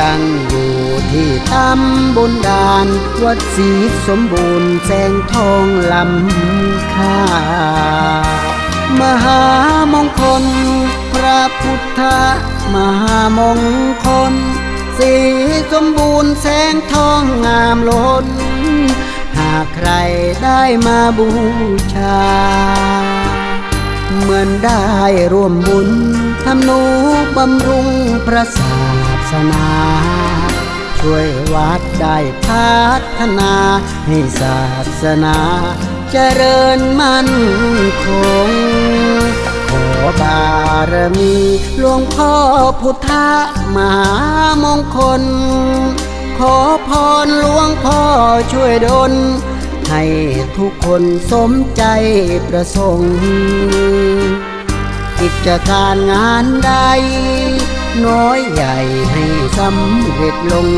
ตั้งอยู่ที่ตำบนดาน วัดศรีสมบูรณ์แสงทองลำค่ามหามงคล พระพุทธมหามงคลสีสมบูรณ์แสงทองงามล้น หากใครได้มาบูชา เหมือนได้ร่วมบุญทำนูบำรุงพระศาสนา ช่วยวัดได้พัฒนาให้ศาสนาเจริญมั่นคง ขอบารมีหลวงพ่อพุทธมหามงคล ขอพรหลวงพ่อช่วยดล ให้ทุกคนสมใจประสงค์กิจการงานใด น้อยใหญ่ให้สำเร็จลง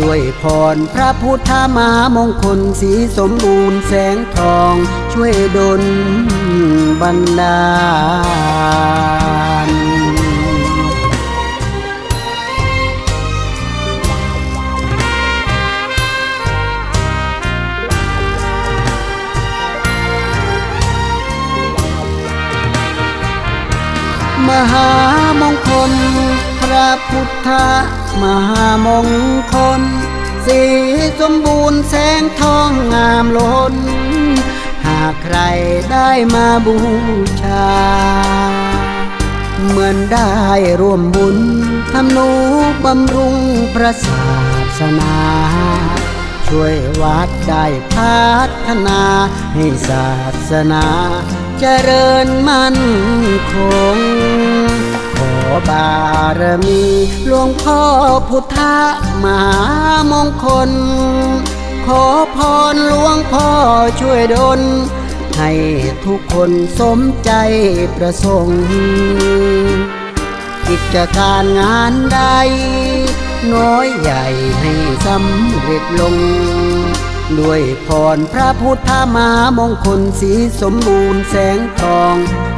ด้วยพรพระพุทธมามงคลสีสมบูรณ์แสงทองช่วยดลบันดาล มหามงคล พระพุทธมหามงคล สีสมบูรณ์แสงทองงามล้น หากใครได้มาบูชา เหมือนได้ร่วมบุญทำนูบำรุงพระศาสนา ช่วยวัดได้พัฒนาให้ศาสนา จริญมั่นคง ขอบารมีหลวงพ่อพุทธมหามงคล ขอพรหลวงพ่อช่วยดล ให้ทุกคนสมใจประสงค์ กิจการงานใด น้อยใหญ่ให้สำเร็จลง ด้วยพรพระพุทธมามงคลสีสมบูรณ์แสงทอง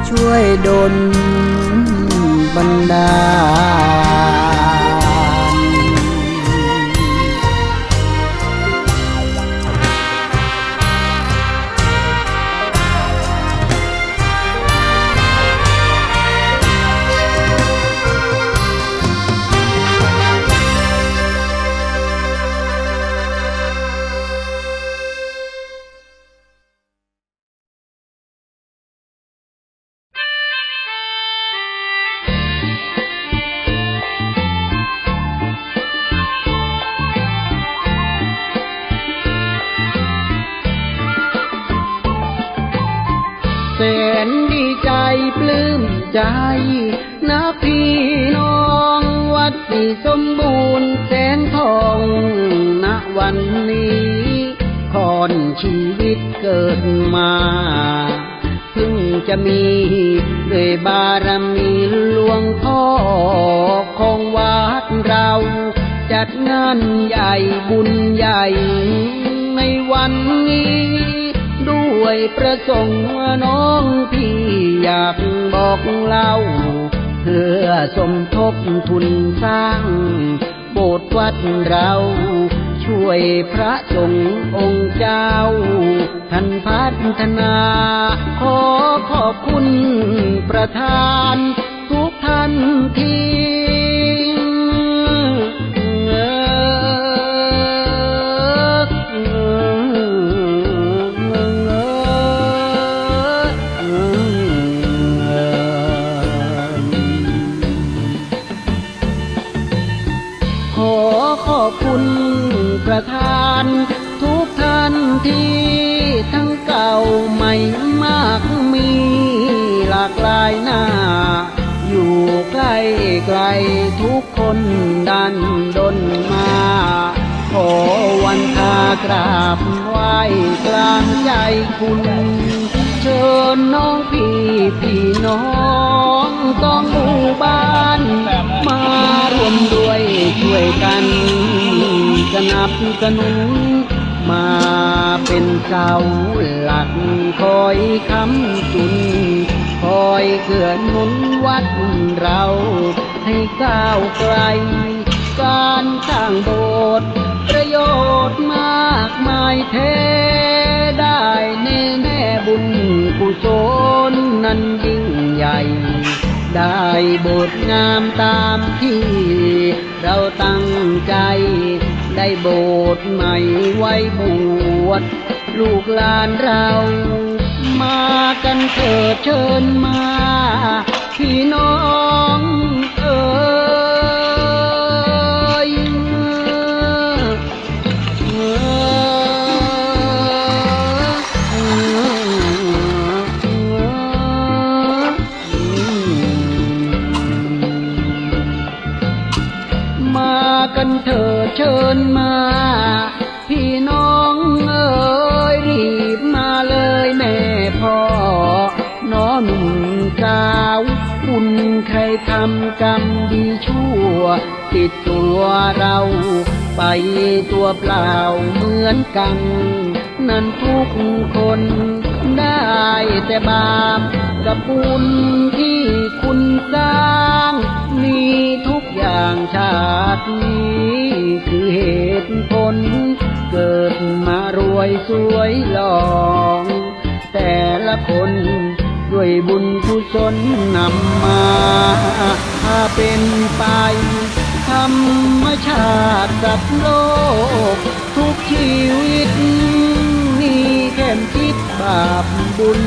ช่วยดลบันดา ใจ นะพี่น้องวัดสีสมบูรณ์แสนทองณวันนี้คอนชีวิตเกิดมาเพิ่งจะมีด้วยบารมีหลวงพ่อของวัดเรา จัดงานใหญ่บุญใหญ่ในวันนี้ ด้วยประสงค์ว่าน้องพี่อยาก บอกเล่า เพื่อสมทบทุนสร้าง โบสถ์วัดเรา ช่วยพระสงฆ์องค์เจ้า ท่านพัฒนา ขอขอบคุณประธาน ขอบคุณประธาน ทุกท่านที่ทั้งเก่าใหม่มากมีหลากหลายหน้า อยู่ใกล้ไกลทุกคนดันดนมา ขอวันทากราบไหวกลางใจคุณ เชิญน้องพี่พี่น้อง ต้องหมู่บ้าน มารวมด้วยช่วยกันสนับสนุน มาเป็นเสาหลักคอยค้ำจุน คอยเกื้อหนุนวัดเราให้ก้าวไกล การสร้างโบสถ์ประโยชน์มากมายเทได้แน่แน่บุญกุศลนั้นยิ่งใหญ่ ได้โบสถ์งามตามที่ เราตั้งใจ ได้โบสถ์ใหม่ไว้บวชลูกหลานเรา มากันเถิดเชิญมา พี่น้องเอ๋ย น้อหนุ่มสาวคุณใครทำกรรมดีชั่ว ติดตัวเราไปตัวเปล่าเหมือนกัน นั้นทุกคนได้แต่บาปกับบุญที่คุณสร้าง มีทุกอย่างชาตินี้คือเหตุผล เกิดมารวยสวยหลอง แต่ละคน ด้วยบุญกุศลนำมาถ้าเป็นไปธรรมชาติกับโลก ทุกชีวิตนี่แค่คิดบาปบุญ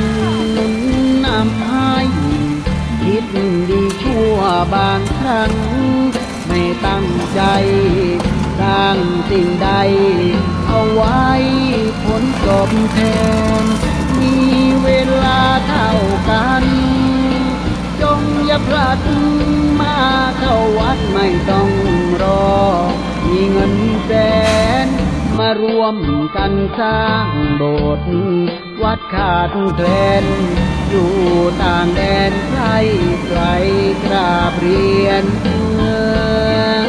นำให้คิดดีชั่วบางครั้ง ไม่ตั้งใจสร้างสิ่งใด เอาไว้ผลตอบแทน ลาเท่ากัน จงอย่าพลัดมาเข้าวัดไม่ต้องรอ มีเงินแสนมารวมกันสร้างโบสถ์วัดขาดแคลนอยู่ต่างแดนไกลไกลกราบเรียนเมือง